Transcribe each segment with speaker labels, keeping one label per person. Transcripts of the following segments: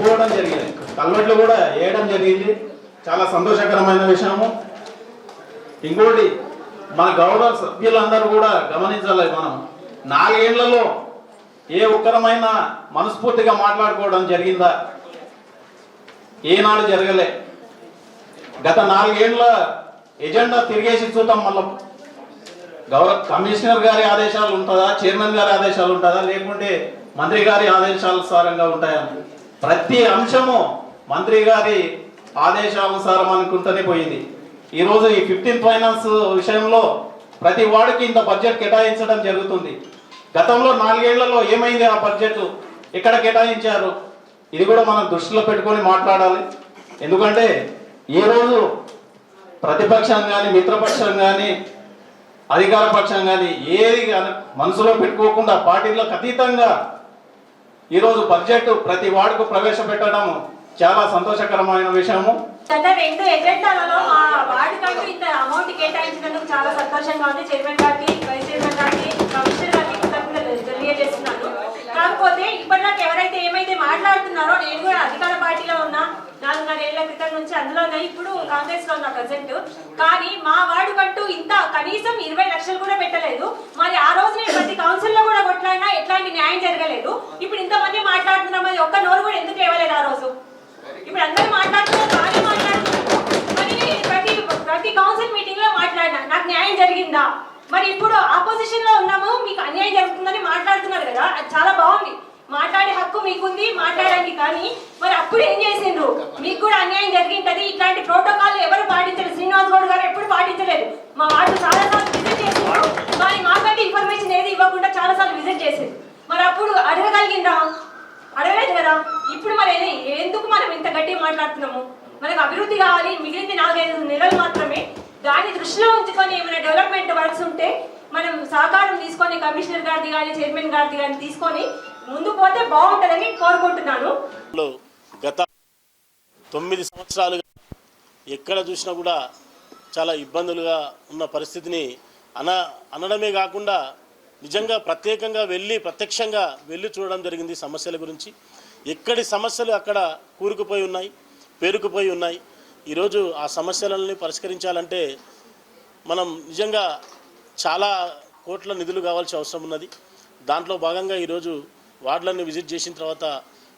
Speaker 1: అయిపోవడం జరిగింది. కల్వెట్లు కూడా వేయడం జరిగింది. చాలా సంతోషకరమైన విషయము. ఇంకోటి మన గౌరవ సభ్యులందరూ కూడా గమనించాలి మనం. నాలుగేళ్ళలో ఏ ఒక్కరమైన మనస్ఫూర్తిగా మాట్లాడుకోవడం జరిగిందా? ఏనాడు జరగలే. గత నాలుగేళ్ళ ఎజెండా తిరిగేసి చూద్దాం మళ్ళీ. గౌరవ కమిషనర్ గారి ఆదేశాలు ఉంటుందా? చైర్మన్ గారి ఆదేశాలు ఉంటుందా? లేకుంటే మంత్రి గారి ఆదేశానుసారంగా ఉంటాయని ప్రతి అంశము మంత్రి గారి ఆదేశానుసారం అనుకుంటూనే పోయింది. ఈరోజు ఈ ఫిఫ్టీన్ ఫైనాన్స్ విషయంలో ప్రతి వాడికి ఇంత బడ్జెట్ కేటాయించడం జరుగుతుంది. గతంలో నాలుగేళ్ళలో ఏమైంది ఆ బడ్జెట్ ఎక్కడ కేటాయించారు? ఇది కూడా మనం దృష్టిలో పెట్టుకొని మాట్లాడాలి. ఎందుకంటే ఈ రోజు ప్రతిపక్షం కానీ మిత్రపక్షం కానీ అధికార పక్షం కానీ ఏది కానీ మనసులో పెట్టుకోకుండా పార్టీలకు అతీతంగా ఈరోజు బడ్జెట్ ప్రతి వార్డుకు ప్రవేశపెట్టడం చాలా సంతోషకరమైన విషయము.
Speaker 2: గత రెండు ఎజెండాలలో మా వార్డుకంటూ ఇంత అమౌంట్ కేటాయించినందుకు చాలా సంతోషంగా ఉంది. చైర్మన్ గారికి వైస్ చైర్మన్ గారికి కమిషనర్ గారికి తెలియజేస్తున్నాను. కాకపోతే ఇప్పటిదాకా ఎవరైతే ఏమైతే మాట్లాడుతున్నారో నేను కూడా అధికార పార్టీలో ఉన్నా నాలుగున్నర ఏళ్ళ క్రితం నుంచి అందులోనే ఇప్పుడు కాంగ్రెస్లో ఉన్నా ప్రజెంట్. కానీ మా వార్డుకంటూ ఇంత కనీసం ఇరవై లక్షలు కూడా పెట్టలేదు. మరి ఆ రోజు నేను ప్రతి కౌన్సిల్లో కూడా కొట్లాడినా ఎట్లాంటి న్యాయం జరగలేదు. ఇప్పుడు ఇంతమంది మాట్లాడుతున్నాం అది ఒక్క నోరు కూడా ఎందుకు ఇవ్వలేదు ఆ రోజు? ఇప్పుడు అందరూ మాట్లాడుతున్నారు బాగానే మాట్లాడుతున్నారు. ప్రతి ప్రతి కౌన్సిల్ మీటింగ్లో మాట్లాడినా నాకు న్యాయం జరిగిందా? మరి ఇప్పుడు ఆపోజిషన్లో ఉన్నాము మీకు అన్యాయం జరుగుతుందని మాట్లాడుతున్నారు కదా అది చాలా బాగుంది. మాట్లాడే హక్కు మీకుంది మాట్లాడండి కానీ మరి అప్పుడు ఏం చేసిండ్రు? మీకు కూడా అన్యాయం జరిగింటది ఇట్లాంటి ప్రోటోకాల్ ఎవరు పాటించలేదు. శ్రీనివాస్ గౌడ్ గారు ఎప్పుడు పాటించలేదు. మా వాళ్ళు చాలా సార్లు విజిట్ చేసిండ్రు. మరి మాకంటే ఇన్ఫర్మేషన్ ఏది ఇవ్వకుండా చాలా సార్లు విజిట్ చేసిండ్రు. మరి అప్పుడు అడగగలిగిందా అడగలేదు కదా? ఇప్పుడు మరి ఎందుకు మనం ఇంత గట్టిగా మాట్లాడుతున్నాము? మనకు అభివృద్ధి కావాలి మిగిలింది నాలుగైదు నెలలు మాత్రమే. దాన్ని దృష్టిలో ఉంచుకొని ఏమైనా డెవలప్మెంట్ వర్క్స్ ఉంటే మనం సహకారం తీసుకొని కమిషనర్ గారిది కానీ చైర్మన్ గారిది కానీ తీసుకొని ముందు పోతే బాగుంటుందని కోరుకుంటున్నాను.
Speaker 3: గత తొమ్మిది సంవత్సరాలుగా ఎక్కడ చూసినా కూడా చాలా ఇబ్బందులుగా ఉన్న పరిస్థితిని అన అనడమే కాకుండా నిజంగా ప్రత్యేకంగా వెళ్ళి ప్రత్యక్షంగా వెళ్ళి చూడడం జరిగింది సమస్యల గురించి. ఎక్కడి సమస్యలు అక్కడ కూరుకుపోయి ఉన్నాయి పేరుకుపోయి ఉన్నాయి. ఈరోజు ఆ సమస్యలని పరిష్కరించాలంటే మనం నిజంగా చాలా కోట్ల నిధులు కావాల్సిన అవసరం ఉన్నది. దాంట్లో భాగంగా ఈరోజు వార్డులన్నీ విజిట్ చేసిన తర్వాత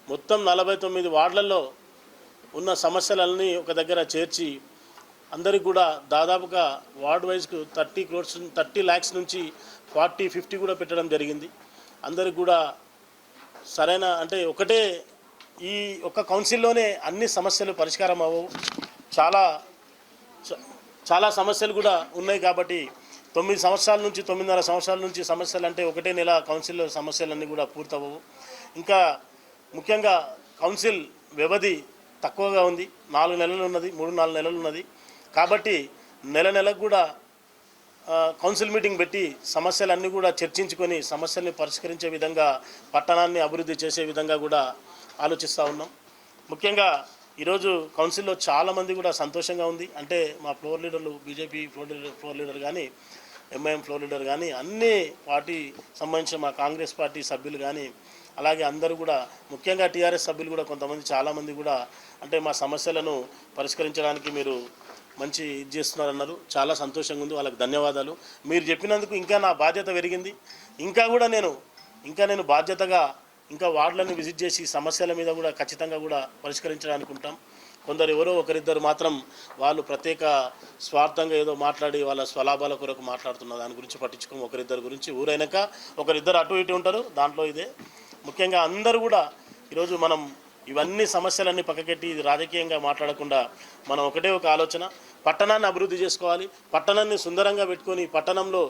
Speaker 3: మొత్తం నలభై తొమ్మిది వార్డులలో ఉన్న సమస్యలన్నీ ఒక దగ్గర చేర్చి అందరికి కూడా దాదాపుగా వార్డ్ వైజ్కు థర్టీ క్రోడ్స్ థర్టీ ల్యాక్స్ నుంచి ఫార్టీ ఫిఫ్టీ కూడా పెట్టడం జరిగింది. అందరికి కూడా సరైన అంటే ఒకటే ఈ ఒక్క కౌన్సిల్లోనే అన్ని సమస్యలు పరిష్కారం అవ్వవు. చాలా చాలా సమస్యలు కూడా ఉన్నాయి కాబట్టి తొమ్మిది సంవత్సరాల నుంచి తొమ్మిదిన్నర సంవత్సరాల నుంచి సమస్యలు అంటే ఒకటే నెల కౌన్సిల్లో సమస్యలన్నీ కూడా పూర్తవవు ఇంకా ముఖ్యంగా కౌన్సిల్ వ్యవధి తక్కువగా ఉంది. నాలుగు నెలలు ఉన్నది మూడు నాలుగు నెలలు ఉన్నది. కాబట్టి నెల నెలకు కూడా కౌన్సిల్ మీటింగ్ పెట్టి సమస్యలన్నీ కూడా చర్చించుకొని సమస్యల్ని పరిష్కరించే విధంగా పట్టణాన్ని అభివృద్ధి చేసే విధంగా కూడా ఆలోచిస్తూ ఉన్నాం. ముఖ్యంగా ఈరోజు కౌన్సిల్లో చాలామంది కూడా సంతోషంగా ఉంది. అంటే మా ఫ్లోర్ లీడర్లు BJP floor leader floor leader కానీ ఎంఐఎం ఫ్లోర్ లీడర్ కానీ అన్ని పార్టీ సంబంధించిన మా కాంగ్రెస్ పార్టీ సభ్యులు కానీ అలాగే అందరూ కూడా ముఖ్యంగా టీఆర్ఎస్ సభ్యులు కూడా కొంతమంది చాలామంది కూడా అంటే మా సమస్యలను పరిష్కరించడానికి మీరు మంచి ఇది చేస్తున్నారన్నారు. చాలా సంతోషంగా ఉంది. వాళ్ళకి ధన్యవాదాలు. మీరు చెప్పినందుకు ఇంకా నా బాధ్యత పెరిగింది. ఇంకా కూడా నేను ఇంకా నేను బాధ్యతగా ఇంకా వార్డులను విజిట్ చేసి సమస్యల మీద కూడా ఖచ్చితంగా కూడా పరిష్కరించడానికి ఉంటాం. కొందరు ఎవరో ఒకరిద్దరు మాత్రం వాళ్ళు ప్రత్యేక స్వార్థంగా ఏదో మాట్లాడి వాళ్ళ స్వలాభాల కొరకు మాట్లాడుతున్న దాని గురించి పట్టించుకోము. ఒకరిద్దరు గురించి ఊరైనాక ఒకరిద్దరు అటు ఇటు ఉంటారు. దాంట్లో ఇదే. ముఖ్యంగా అందరూ కూడా ఈరోజు మనం ఇవన్నీ సమస్యలన్నీ పక్కకెట్టి ఇది రాజకీయంగా మాట్లాడకుండా మనం ఒకటే ఒక ఆలోచన. పట్టణాన్ని అభివృద్ధి చేసుకోవాలి. పట్టణాన్ని సుందరంగా పెట్టుకొని పట్టణంలో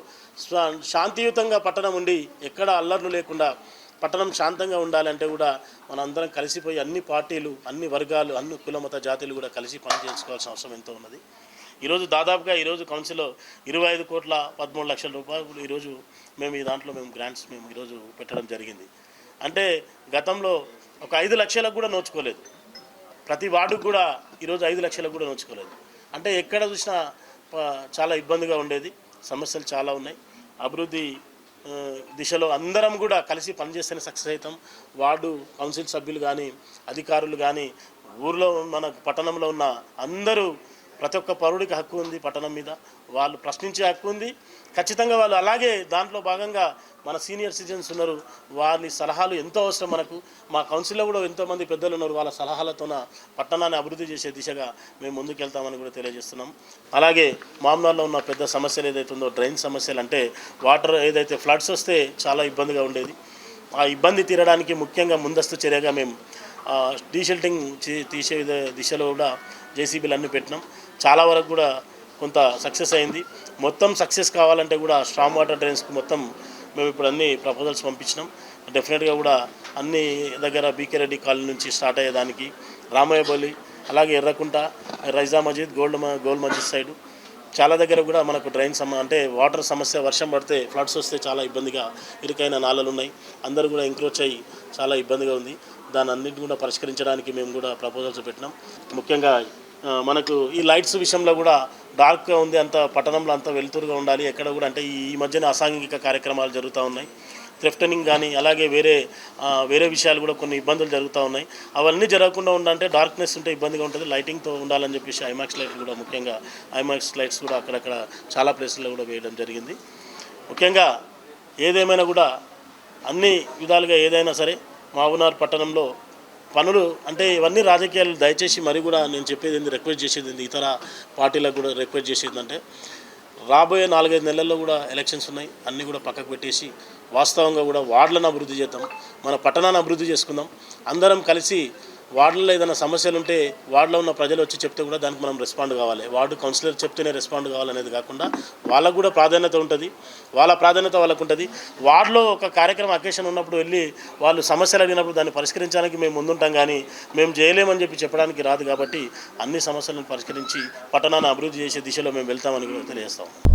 Speaker 3: శాంతియుతంగా పట్టణం ఉండి ఎక్కడ అల్లర్లు లేకుండా పట్టణం శాంతంగా ఉండాలంటే కూడా మనందరం కలిసిపోయి అన్ని పార్టీలు అన్ని వర్గాలు అన్ని కులమత జాతులు కూడా కలిసి పనిచేసుకోవాల్సిన అవసరం ఎంతో ఉన్నది. ఈరోజు దాదాపుగా ఈరోజు కౌన్సిల్లో ఇరవై ఐదు కోట్ల పదమూడు లక్షల రూపాయలు ఈరోజు మేము ఈ దాంట్లో మేము గ్రాంట్స్ మేము ఈరోజు పెట్టడం జరిగింది. అంటే గతంలో ఒక ఐదు లక్షలకు కూడా నోచుకోలేదు. ప్రతి వార్డుకు కూడా ఈరోజు ఐదు లక్షలకు కూడా నోచుకోలేదు. అంటే ఎక్కడ చూసినా చాలా ఇబ్బందిగా ఉండేది. సమస్యలు చాలా ఉన్నాయి. అభివృద్ధి దిశలో అందరం కూడా కలిసి పనిచేస్తేనే సక్సెస్ అవుతాం. వార్డు కౌన్సిల్ సభ్యులు కానీ అధికారులు కానీ ఊర్లో మన పట్టణంలో ఉన్న అందరూ ప్రతి ఒక్క పౌరుడికి హక్కు ఉంది పట్టణం మీద. వాళ్ళు ప్రశ్నించే హక్కు ఉంది. ఖచ్చితంగా వాళ్ళు అలాగే దాంట్లో భాగంగా మన సీనియర్ సిటిజన్స్ ఉన్నారు. వారి సలహాలు ఎంతో అవసరం మనకు. మా కౌన్సిల్లో కూడా ఎంతోమంది పెద్దలు ఉన్నారు. వాళ్ళ సలహాలతోన పట్టణాన్ని అభివృద్ధి చేసే దిశగా మేము ముందుకెళ్తామని కూడా తెలియజేస్తున్నాం. అలాగే మామూలులో ఉన్న పెద్ద సమస్యలు ఏదైతే ఉందో డ్రైన్ సమస్యలు అంటే వాటర్ ఏదైతే ఫ్లడ్స్ వస్తే చాలా ఇబ్బందిగా ఉండేది. ఆ ఇబ్బంది తీరడానికి ముఖ్యంగా ముందస్తు చర్యగా మేము డీషెల్టింగ్ తీసే దిశలో కూడా జేసీబీలు అన్నీ పెట్టినాం. చాలా వరకు కూడా కొంత సక్సెస్ అయింది. మొత్తం సక్సెస్ కావాలంటే కూడా స్ట్రాంగ్ వాటర్ డ్రైన్స్కి మొత్తం మేము ఇప్పుడు అన్ని ప్రపోజల్స్ పంపించినాం. డెఫినెట్గా కూడా అన్ని దగ్గర బీకే రెడ్డి కాలనీ నుంచి స్టార్ట్ అయ్యేదానికి రామయ్యబల్లి అలాగే ఎర్రకుంట రైజా మజీద్ గోల్డ్ మ- గోల్డ్ మజీద్ సైడు. చాలా దగ్గర కూడా మనకు డ్రైన్ సమ అంటే వాటర్ సమస్య వర్షం పడితే ఫ్లడ్స్ వస్తే చాలా ఇబ్బందిగా ఇరుకైన నాళలు ఉన్నాయి. అందరూ కూడా ఎంక్రోచ్ అయ్యి చాలా ఇబ్బందిగా ఉంది. దాని అన్నింటిని కూడా పరిష్కరించడానికి మేము కూడా ప్రపోజల్స్ పెట్టినాం. ముఖ్యంగా మనకు ఈ లైట్స్ విషయంలో కూడా డార్క్గా ఉంది అంత పట్టణంలో అంత వెలుతురుగా ఉండాలి. ఎక్కడ కూడా అంటే ఈ మధ్యన అసాంఘిక కార్యక్రమాలు జరుగుతూ ఉన్నాయి. థ్రిఫ్టనింగ్ కానీ అలాగే వేరే వేరే విషయాలు కూడా కొన్ని ఇబ్బందులు జరుగుతూ ఉన్నాయి. అవన్నీ జరగకుండా ఉండాలంటే డార్క్నెస్ ఉంటే ఇబ్బందిగా ఉంటుంది. లైటింగ్తో ఉండాలని చెప్పేసి ఐమాక్స్ లైట్లు కూడా ముఖ్యంగా ఐమాక్స్ లైట్స్ కూడా అక్కడక్కడ చాలా ప్లేసుల్లో కూడా వేయడం జరిగింది. ముఖ్యంగా ఏదేమైనా కూడా అన్ని విధాలుగా ఏదైనా సరే మావునార్ పట్టణంలో పనులు అంటే ఇవన్నీ రాజకీయాలు దయచేసి మరి కూడా నేను చెప్పేది ఏంది రిక్వెస్ట్ చేసేది ఏంది ఇతర పార్టీలకు కూడా రిక్వెస్ట్ చేసేది అంటే రాబోయే నాలుగైదు నెలల్లో కూడా ఎలక్షన్స్ ఉన్నాయి అన్నీ కూడా పక్కకు పెట్టేసి వాస్తవంగా కూడా వార్డులను అభివృద్ధి చేద్దాం మన పట్టణాన్ని అభివృద్ధి చేసుకుందాం అందరం కలిసి వార్డులో ఏదైనా సమస్యలు ఉంటే వార్డులో ఉన్న ప్రజలు వచ్చి చెప్తే కూడా దానికి మనం రెస్పాండ్ కావాలి. వార్డు కౌన్సిలర్ చెప్తేనే రెస్పాండ్ కావాలనేది కాకుండా వాళ్ళకు కూడా ప్రాధాన్యత ఉంటుంది. వాళ్ళ ప్రాధాన్యత వాళ్ళకు ఉంటుంది వార్డులో ఒక కార్యక్రమం అకేషన్ ఉన్నప్పుడు వెళ్ళి వాళ్ళు సమస్యలు అడిగినప్పుడు దాన్ని పరిష్కరించడానికి మేము ముందుంటాం కానీ మేము చేయలేమని చెప్పి చెప్పడానికి రాదు కాబట్టి అన్ని సమస్యలను పరిష్కరించి పట్టణాన్ని అభివృద్ధి చేసే దిశలో మేము వెళ్తామని కూడా తెలియజేస్తాం